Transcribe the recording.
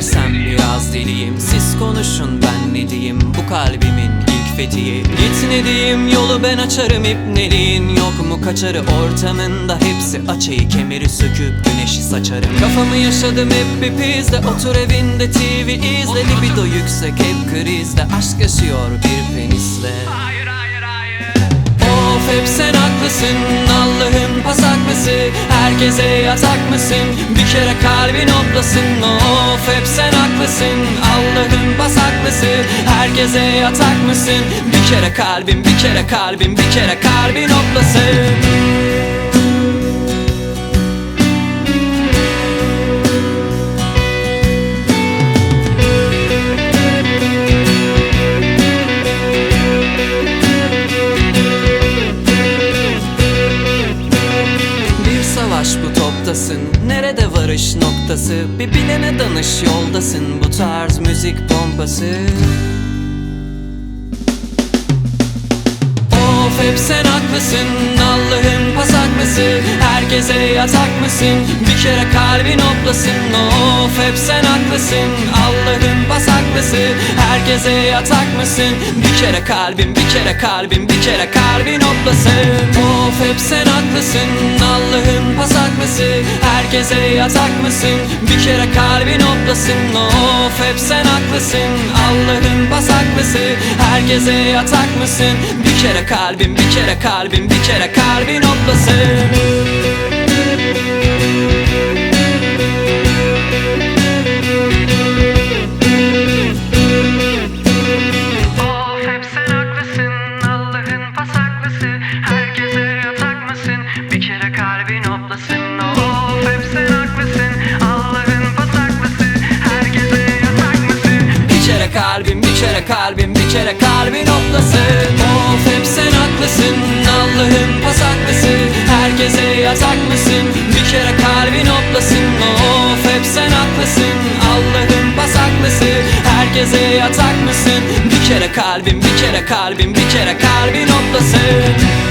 Sersem biraz deliyim. Siz konuşun ben ne diyeyim? Bu kalbimin ilk fethiyi. Git ne diyeyim? Yolu ben açarım ipneliğin Yok mu? Kaçarı ortamında Hepsi açayı kemeri söküp güneşi saçarım. Kafamı yaşadım hep bir pizde. Otur evinde TV izle. Libido yüksek hep krizde. Aşk yaşıyor bir penisle. Hayır hayır hayır. Of hep sen haklısın. Herkese yatak mısın? Bir kere kalbin hoplasın Of hep sen haklısın. Allah'ın pasaklısı Herkese yatak mısın? Bir kere kalbim bir kere kalbim Bir kere kalbin hoplasın bu toptasın Nerede varış noktası? Bir bilene danış yoldasın. Bu tarz müzik pompası. Of hep sen haklısın. Allah'ın pasaklısı Herkese yatak mısın? Bir kere kalbin hoplasın Of hep sen haklısın. Allah'ın pasaklısı Herkese yatak mısın? Bir kere kalbim bir kere kalbim Bir kere kalbin hoplasın Of hep sen haklısın pasaklısı Herkese yatak mısın? Bir kere kalbin hoplasın Of hep sen haklısın. Allah'ın pasaklısı Herkese yatak mısın? Bir kere kalbim bir kere kalbim Bir kere kalbin hoplasın bir kere kalbim Bir kere kalbin hoplasın Of hep sen haklısın Allah'ın pasaklısı. Herkese yatak mısın? Bir kere kalbin hoplasın Of hep sen haklısın Allah'ın pasaklısı. Herkese yatak mısın? Bir kere kalbim bir kere kalbim Bir kere kalbin hoplasın